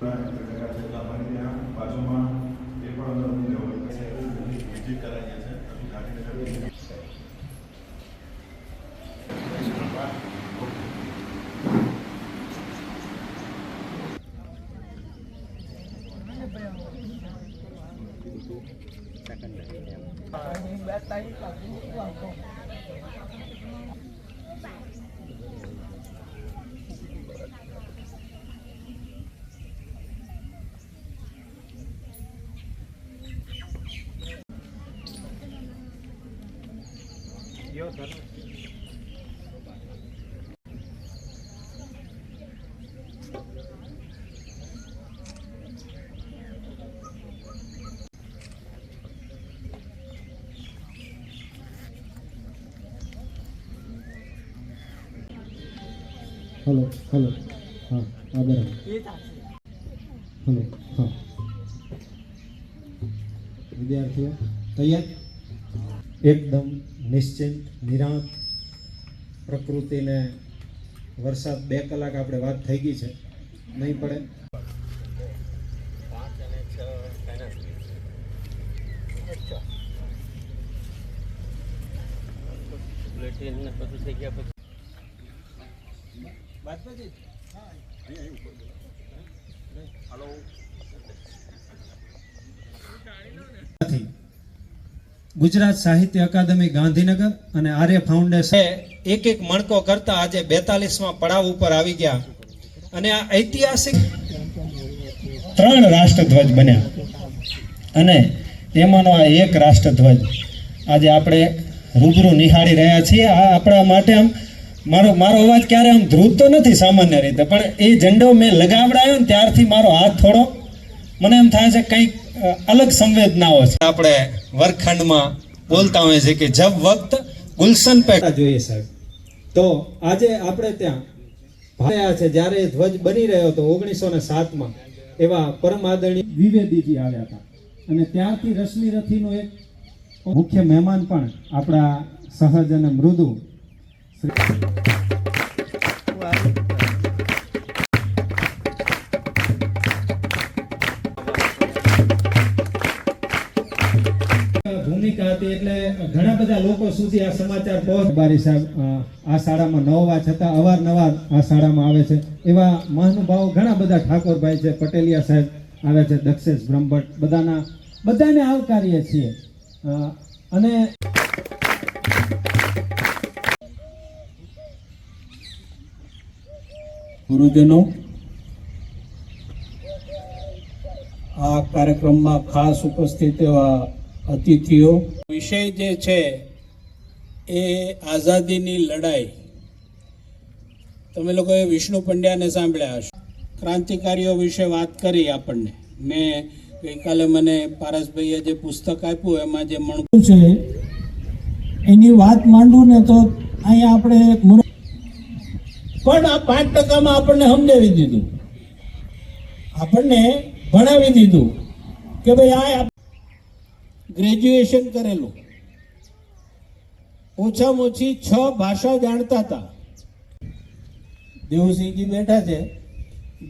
અમારી ત્યાં બાજુમાં એ પણ અંદર વિઝિટ કરાવીએ છે ગાંધીનગર હલો હલો. હા હા, બરાબર. હલો, હા. વિદ્યાર્થીઓ, તૈયાર? એકદમ નિશ્ચિંત, નિરાંત પ્રકૃતિને વરસાદ બે કલાક આપણે વાત થઈ ગઈ છે. નહીં પડે? ગુજરાત સાહિત્ય અકાદમી ગાંધીનગર અને આર્ય ફાઉન્ડેશન. એક એક મણકો કરતા આજે બેતાલીસમાં પડાવ ઉપર આવી ગયા. અને આ ઐતિહાસિક ત્રણ રાષ્ટ્રધ્વજ બન્યા. અને એમાંનો આ એક રાષ્ટ્રધ્વજ આજે આપણે રૂબરૂ નિહાળી રહ્યા છીએ. આ આપણા માટે આમ મારો મારો અવાજ ક્યારે આમ ધ્રુવતો નથી સામાન્ય રીતે પણ એ ઝંડો મેં લગાવડાયો ને ત્યારથી મારો હાથ થોડો મને એમ થાય છે કંઈક અલગ સંવેદનાઓ છે. આપણે વર્ગખંડમાં બોલતા હોઈએ છીએ કે જબ વક્ત ગુલશન પે જોઈએ સાહેબ. તો આજે આપણે ત્યાં ભાયા છે જ્યારે ધ્વજ બની રહ્યો હતો ઓગણીસો ને સાતમાં એવા પરમ આદરણીય દ્વિવેદીજી આવ્યા હતા. અને ત્યારથી રશ્મિ રથીનો એક મુખ્ય મહેમાન પણ આપણા સહજ અને મૃદુ ભૂમિકા હતી એટલે ઘણા બધા લોકો સુધી આ સમાચાર પહોંચ બારી સાહેબ આ શાળામાં ન હોવા છતાં અવારનવાર આ શાળામાં આવે છે. એવા મહાનુભાવો ઘણા બધા ઠાકોરભાઈ છે, પટેલિયા સાહેબ આવે છે, દક્ષેશ બ્રહ્મભટ્ટ, બધાના બધાને આવકારીએ છીએ. અને ગુરુજનો, આ કાર્યક્રમમાં ખાસ ઉપસ્થિત એવા અતિથિઓ. વિષય જે છે એ આઝાદીની લડાઈ. તમે લોકોએ વિષ્ણુ પંડ્યાને સાંભળ્યા હશે. ક્રાંતિકારીઓ વિશે વાત કરી આપણને. મેં ગઈકાલે મને પારસભાઈએ જે પુસ્તક આપ્યું, એમાં જે મણકું છે, એની વાત માંડું ને તો અહીંયા આપણે પણ આ પાંચ ટકામાં આપણને સમજાવી દીધું. આપણને ભણાવી દીધું કે ભાઈ આ ગ્રેજ્યુએશન કરેલું. ઓછામાં ઓછી છ ભાષા જાણતા હતા. દેવસિંહજી બેઠા છે.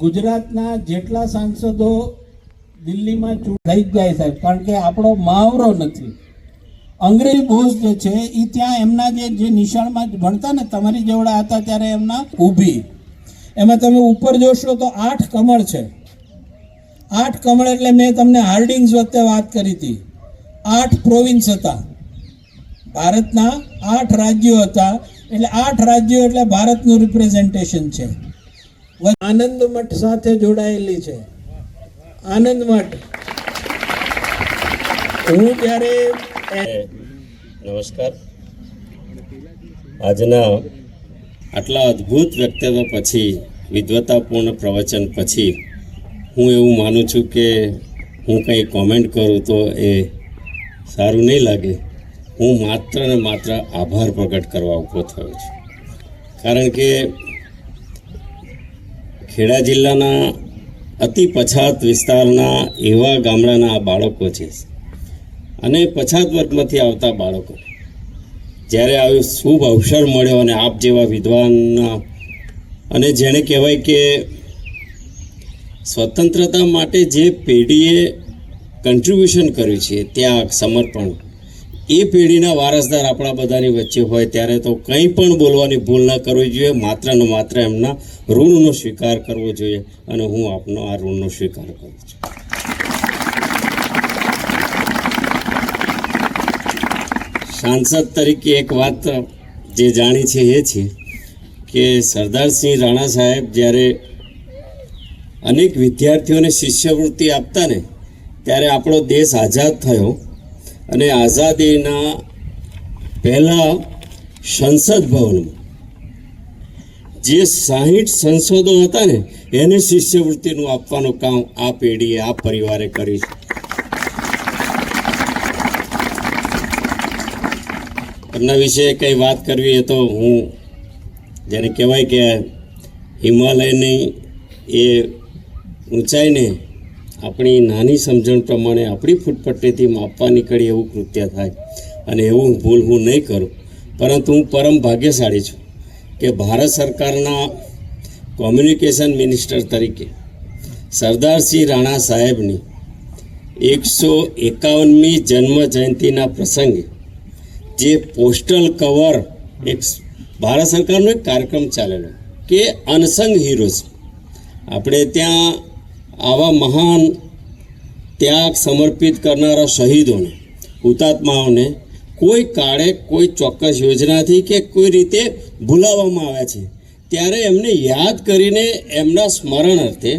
ગુજરાતના જેટલા સાંસદો દિલ્હીમાં ચૂંટાઈ જાય સાહેબ, કારણ કે આપણો મહાવરો નથી. અંગ્રેજી બોઝ જે છે એ ત્યાં એમના જે જે નિશાળમાં ભણતા ને, તમારી જેવડા હતા ત્યારે એમના ઊભી. એમાં તમે ઉપર જોશો તો આઠ કમળ છે. આઠ કમળ એટલે મેં તમને હાર્ડિંગ્સ વખતે વાત કરી હતી. આઠ પ્રોવિન્સ હતા. ભારતના આઠ રાજ્યો હતા. એટલે આઠ રાજ્યો એટલે ભારતનું રિપ્રેઝન્ટેશન છે. આનંદ મઠ સાથે જોડાયેલી છે. આનંદ મઠ. હું જ્યારે નમસ્કાર. આજના આટલા અદ્ભુત વક્તવ્ય પછી વિદ્વતાપૂર્ણ પ્રવચન પછી, હું એવું માનું છું કે હું કંઈ કોમેન્ટ કરું તો એ સારું નહીં લાગે. હું માત્ર ને માત્ર આભાર પ્રગટ કરવા ઊભો થયો છું. કારણ કે ખેડા જિલ્લાના અતિ પછાત વિસ્તારના એવા ગામડાના બાળકો છે અને પછાત વર્ગમાંથી આવતા બાળકો. જ્યારે આવ્યો શુભ અવસર મળ્યો અને આપ જેવા વિદ્વાન અને જેણે કહેવાય કે સ્વતંત્રતા માટે જે પેઢીએ કન્ટ્રીબ્યુશન કર્યું છે, ત્યાગ, સમર્પણ, એ પેઢીના વારસદાર આપણા બધાની વચ્ચે હોય ત્યારે તો કંઈ પણ બોલવાની ભૂલ ન કરવી જોઈએ, માત્ર ને માત્ર એમના ઋણનો સ્વીકાર કરવો જોઈએ અને હું આપનો આ ઋણનો સ્વીકાર કરું છું. સાંસદ તરીકે એક વાત જે જાણી છે એ છે કે સરદારસિંહ રાણા સાહેબ જ્યારે અનેક વિદ્યાર્થીઓને શિષ્યવૃત્તિ આપતા ને, ત્યારે આપણો દેશ આઝાદ થયો અને આઝાદીના પહેલાં સંસદ ભવનમાં જે સાહીઠ સંસદો હતા ને, એને શિષ્યવૃત્તિનું આપવાનું કામ આ પેઢીએ, આ પરિવારે કર્યું છે. એમના વિશે કંઈ વાત કરવી એ તો હું જેને કહેવાય કે હિમાલયની એ ઊંચાઈને આપણી નાની સમજણ પ્રમાણે આપણી ફૂટપટ્ટીથી માપવા નીકળી એવું કૃત્ય થાય અને એવું ભૂલ હું નહીં કરું. પરંતુ હું પરમ ભાગ્યશાળી છું કે ભારત સરકારના કોમ્યુનિકેશન મિનિસ્ટર તરીકે સરદારસિંહ રાણા સાહેબની એકસો એકાવનમી જન્મ જયંતિના પ્રસંગે જે પોસ્ટલ કવર એક ભારત સરકારનો એક કાર્યક્રમ ચાલેલો કે અનસંગ હીરોઝ આપણે ત્યાં આવા મહાન ત્યાગ સમર્પિત કરનારા શહીદોને, હુતાત્માઓને કોઈ કાળે કોઈ ચોક્કસ યોજનાથી કે કોઈ રીતે ભૂલાવવામાં આવ્યા છે, ત્યારે એમને યાદ કરીને એમના સ્મરણ અર્થે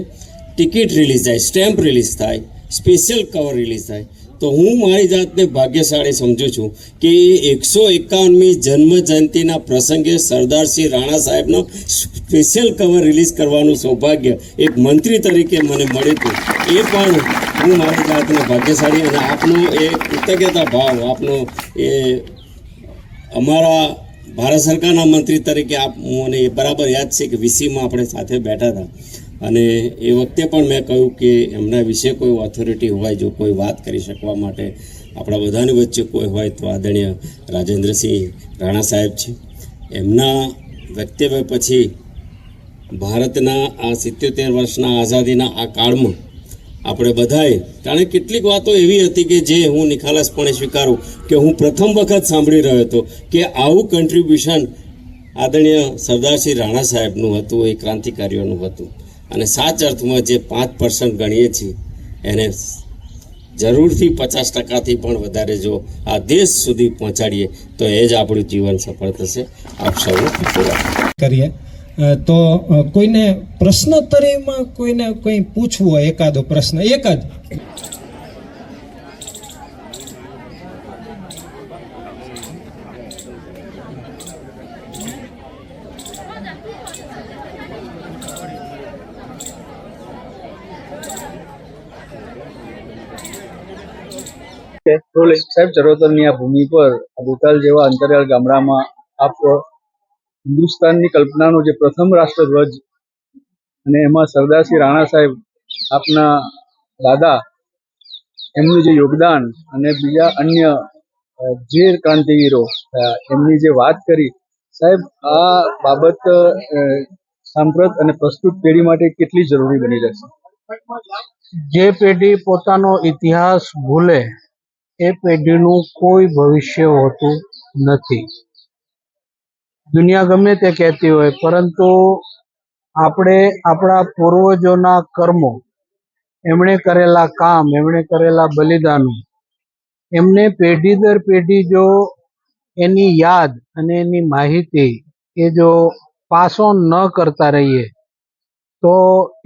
ટિકિટ રિલીઝ થાય, સ્ટેમ્પ રિલીઝ થાય, સ્પેશિયલ કવર રિલીઝ થાય. તો હું મારી જાતને ભાગ્યશાળી સમજું છું કે એકસો એકાવનમી જન્મ જયંતિના પ્રસંગે સરદારસિંહ રાણા સાહેબનો સ્પેશિયલ કવર રિલીઝ કરવાનું સૌભાગ્ય એક મંત્રી તરીકે મને મળ્યું હતું. એ પણ હું મારી જાતને ભાગ્યશાળી અને આપનો એ કૃતજ્ઞતા ભાવ, આપનો એ અમારા ભારત સરકારના મંત્રી તરીકે આપ મને બરાબર યાદ છે કે વીસીમાં આપણે સાથે બેઠા હતા. અને એ વખતે પણ મેં કહ્યું કે એમના વિશે કોઈ ઓથોરિટી હોય, જો કોઈ વાત કરી શકવા માટે આપણા બધાની વચ્ચે કોઈ હોય તો આદરણીય રાજેન્દ્રસિંહ રાણા સાહેબ છે. એમના વ્યક્તવ્ય પછી ભારતના આ સિત્યોતેર વર્ષના આઝાદીના આ કાળમાં આપણે બધાએ કારણ કેટલીક વાતો એવી હતી કે જે હું નિખાલસપણે સ્વીકારું કે હું પ્રથમ વખત સાંભળી રહ્યો હતો કે આવું કન્ટ્રીબ્યુશન આદરણીય સરદારસિંહ રાણા સાહેબનું હતું, એ ક્રાંતિકારીઓનું હતું. અને સાચ અર્થમાં જે પાંચ પર્સન્ટ ગણીએ છીએ, એને જરૂરથી પચાસ ટકાથી પણ વધારે જો આ દેશ સુધી પહોંચાડીએ, તો એ જ આપણું જીવન સફળ થશે. આપ આભાર. કરીએ. તો કોઈને પ્રશ્નોત્તરીમાં કોઈને કંઈ પૂછવું હોય, એકાદો પ્રશ્ન, એક જ. કે બોલે સાહેબ ચરોતરની આ ભૂમિ પર ભૂતાલ જેવા અંતરિયાળ ગામડામાં આપ હિન્દુસ્તાનની કલ્પનાનો જે પ્રથમ રાષ્ટ્રધ્વજ અને એમાં સરદારસિંહ રાણા સાહેબ આપના દાદા એમનું જે યોગદાન અને બીજા અન્ય જે ક્રાંતિવીરો એમની જે વાત કરી સાહેબ આ બાબત સાંપ્રત અને પ્રસ્તુત પેઢી માટે કેટલી જરૂરી બની જશે જે પેઢી પોતાનો ઇતિહાસ ભૂલે એ પેઢીનું કોઈ ભવિષ્ય હોતું નથી. દુનિયા ગમે તે કહેતી હોય, પરંતુ આપણે આપણા પૂર્વજોના કર્મો, એમણે કરેલા કામ, એમણે કરેલા બલિદાનો, એમને પેઢી દર પેઢી જો એની યાદ અને એની માહિતી એ જો પાસ ન કરતા રહીએ તો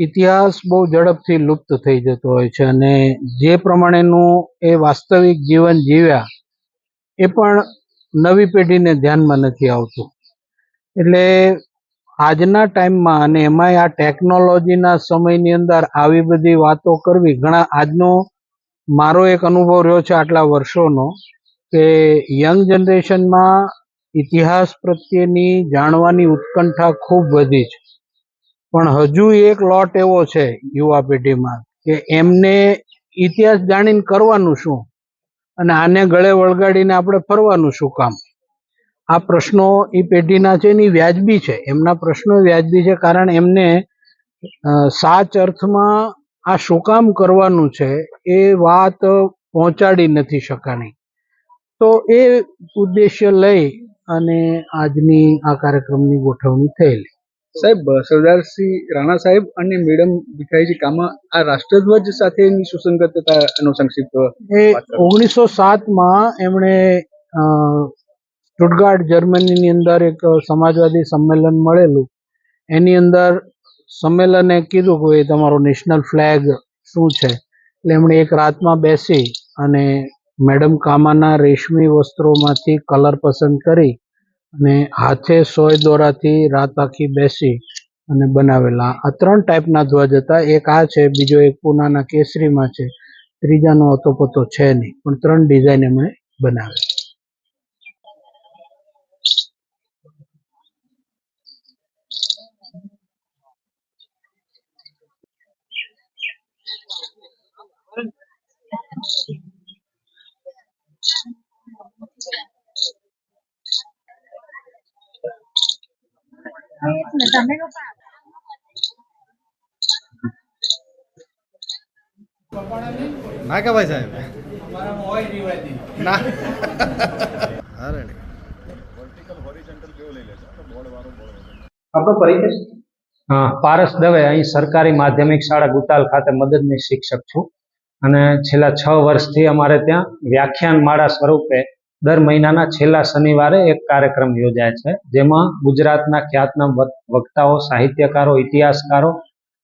ઇતિહાસ બહુ ઝડપથી લુપ્ત થઈ જતો હોય છે અને જે પ્રમાણેનું એ વાસ્તવિક જીવન જીવ્યા એ પણ નવી પેઢીને ધ્યાનમાં નથી આવતું. એટલે આજના ટાઈમમાં અને એમાંય આ ટેકનોલોજીના સમયની અંદર આવી બધી વાતો કરવી, ઘણા આજનો મારો એક અનુભવ રહ્યો છે આટલા વર્ષોનો કે યંગ જનરેશનમાં ઇતિહાસ પ્રત્યેની જાણવાની ઉત્કંઠા ખૂબ વધી છે. પણ હજુ એક લોટ એવો છે યુવા પેઢીમાં કે એમને ઇતિહાસ જાણીને કરવાનું શું? અને આને ગળે વળગાડીને આપણે ફરવાનું શું કામ? આ પ્રશ્નો એ પેઢીના છે એની વ્યાજબી છે. એમના પ્રશ્નો વ્યાજબી છે કારણ એમને સાચ અર્થમાં આ શું કામ કરવાનું છે એ વાત પહોંચાડી નથી શકાની. તો એ ઉદ્દેશ્ય લઈ અને આજની આ કાર્યક્રમની ગોઠવણી થયેલી. સાહેબ સરદારસિંહ રાણા સાહેબ અને મેડમ ભીખાઈજી કામા આ રાષ્ટ્રધ્વજ સાથેની સુસંગતતા એનો સંક્ષિપ્ત એ ઓગણીસો સાતમાં એમણે સ્ટુટગાર્ડ જર્મનીની અંદર એક સમાજવાદી સંમેલન મળેલું. એની અંદર સંમેલને કીધું કે તમારો નેશનલ ફ્લેગ શું છે? એટલે એમણે એક રાતમાં બેસી અને મેડમ કામાના રેશમી વસ્ત્રોમાંથી કલર પસંદ કરી અને હાથે સોય દોરાથી રાત આખી બેસી અને બનાવેલા. આ ત્રણ ટાઈપના ધ્વજ હતા એક આ છે, બીજો એક પૂનાના કેસરીમાં છે. ત્રીજાનો હતો પતો છે નહીં, પણ ત્રણ ડિઝાઇન એમણે બનાવી ના કે ભાઈ સાહેબ ના. અરે આપણો પરિચય હા પારસ દવે અહીં સરકારી માધ્યમિક શાળા ગુતાલ ખાતે મદદની શિક્ષક છું. અને છેલ્લા છ વર્ષથી અમારે ત્યાં વ્યાખ્યાન માળા સ્વરૂપે દર મહિનાના છેલ્લા શનિવારે એક કાર્યક્રમ યોજાય છે, જેમાં ગુજરાતના ખ્યાતનામ વક- વક્તાઓ, સાહિત્યકારો, ઇતિહાસકારો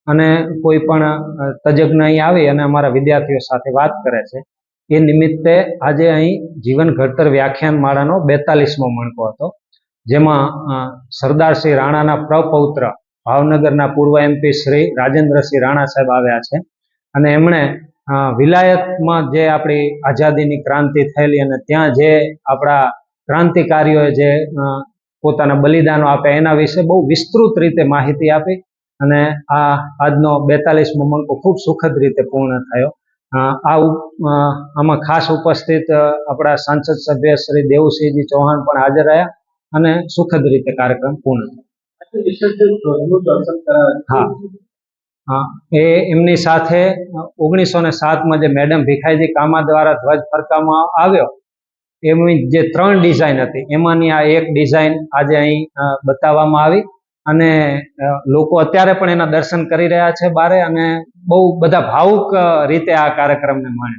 અને કોઈ પણ તજજ્ઞ અહીં આવી અને અમારા વિદ્યાર્થીઓ સાથે વાત કરે છે. એ નિમિત્તે આજે અહીં જીવન ઘડતર વ્યાખ્યાન માળાનો બેતાલીસમો મણકો હતો, જેમાં સરદારશ્રી રાણાના પ્રપૌત્ર ભાવનગરના પૂર્વ એમપી શ્રી રાજેન્દ્રસિંહ રાણા સાહેબ આવ્યા છે અને એમણે વિલાયતમાં જે આપણી આઝાદીની ક્રાંતિ થયેલી અને ત્યાં જે આપણા ક્રાંતિકારીઓએ જે પોતાના બલિદાનો આપ્યા એના વિશે બહુ વિસ્તૃત રીતે માહિતી આપી અને આ આજનો બેતાલીસમો મંકો ખૂબ સુખદ રીતે પૂર્ણ થયો. આ આમાં ખાસ ઉપસ્થિત આપણા સાંસદ સભ્ય શ્રી દેવુસિંહજી ચૌહાણ પણ હાજર રહ્યા અને સુખદ રીતે કાર્યક્રમ પૂર્ણ થયો. હા. એ એમની સાથે, ઓગણીસો ને સાતમાં જે મેડમ ભીખાઈજી કામા દ્વારા ધ્વજ ફરકાવવામાં આવ્યો, એમની જે ત્રણ ડિઝાઇન હતી, એમાંની આ એક ડિઝાઇન આજે અહીં બતાવવામાં આવી અને લોકો અત્યારે પણ એના દર્શન કરી રહ્યા છે બારે અને બહુ બધા ભાવુક રીતે આ કાર્યક્રમને માણે.